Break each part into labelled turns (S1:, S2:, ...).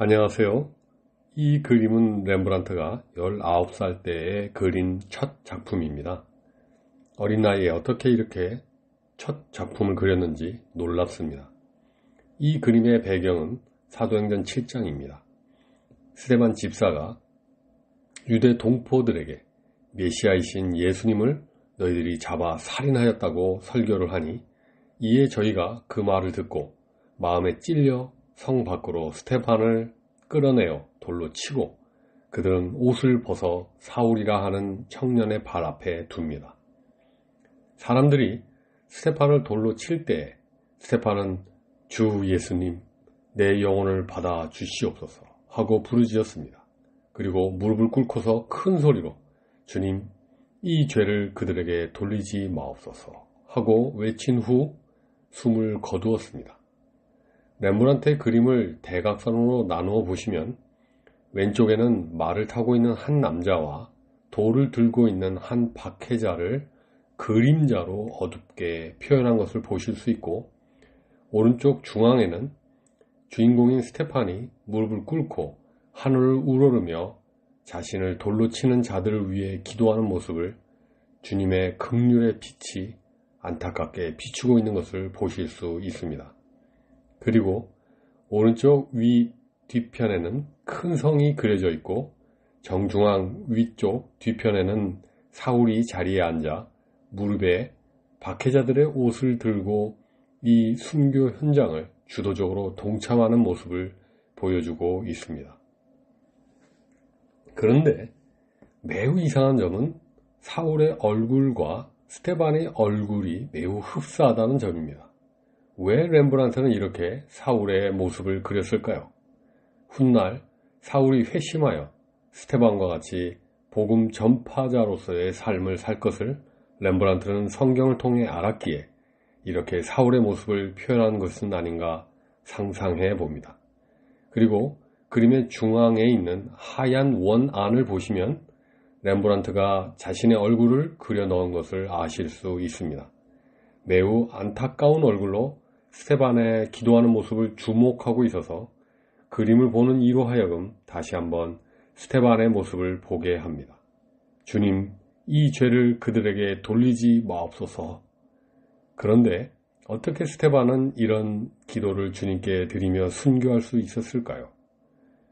S1: 안녕하세요. 이 그림은 렘브란트가 19살 때에 그린 첫 작품입니다. 어린 나이에 어떻게 이렇게 첫 작품을 그렸는지 놀랍습니다. 이 그림의 배경은 사도행전 7장입니다. 스데반 집사가 유대 동포들에게 메시아이신 예수님을 너희들이 잡아 살인하였다고 설교를 하니 이에 저희가 그 말을 듣고 마음에 찔려 성 밖으로 스테판을 끌어내어 돌로 치고 그들은 옷을 벗어 사울이라 하는 청년의 발 앞에 둡니다. 사람들이 스테판을 돌로 칠 때에 스테판은 주 예수님 내 영혼을 받아 주시옵소서 하고 부르짖었습니다. 그리고 무릎을 꿇고서 큰 소리로 주님 이 죄를 그들에게 돌리지 마옵소서 하고 외친 후 숨을 거두었습니다. 렘브란트의 그림을 대각선으로 나누어 보시면 왼쪽에는 말을 타고 있는 한 남자와 돌을 들고 있는 한 박해자를 그림자로 어둡게 표현한 것을 보실 수 있고 오른쪽 중앙에는 주인공인 스테판이 무릎을 꿇고 하늘을 우러르며 자신을 돌로 치는 자들을 위해 기도하는 모습을 주님의 극률의 빛이 안타깝게 비추고 있는 것을 보실 수 있습니다. 그리고 오른쪽 위 뒤편에는 큰 성이 그려져 있고 정중앙 위쪽 뒤편에는 사울이 자리에 앉아 무릎에 박해자들의 옷을 들고 이 순교 현장을 주도적으로 동참하는 모습을 보여주고 있습니다. 그런데 매우 이상한 점은 사울의 얼굴과 스테반의 얼굴이 매우 흡사하다는 점입니다. 왜 렘브란트는 이렇게 사울의 모습을 그렸을까요? 훗날 사울이 회심하여 스테반과 같이 복음 전파자로서의 삶을 살 것을 렘브란트는 성경을 통해 알았기에 이렇게 사울의 모습을 표현한 것은 아닌가 상상해 봅니다. 그리고 그림의 중앙에 있는 하얀 원 안을 보시면 렘브란트가 자신의 얼굴을 그려 넣은 것을 아실 수 있습니다. 매우 안타까운 얼굴로 스테반의 기도하는 모습을 주목하고 있어서 그림을 보는 이로 하여금 다시 한번 스테반의 모습을 보게 합니다. 주님, 이 죄를 그들에게 돌리지 마옵소서. 그런데 어떻게 스테반은 이런 기도를 주님께 드리며 순교할 수 있었을까요?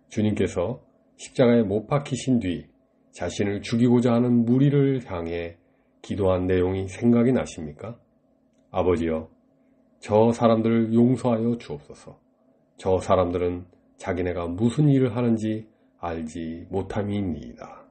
S1: 주님께서 십자가에 못 박히신 뒤 자신을 죽이고자 하는 무리를 향해 기도한 내용이 생각이 나십니까? 아버지여, 저 사람들을 용서하여 주옵소서. 저 사람들은 자기네가 무슨 일을 하는지 알지 못함이니이다.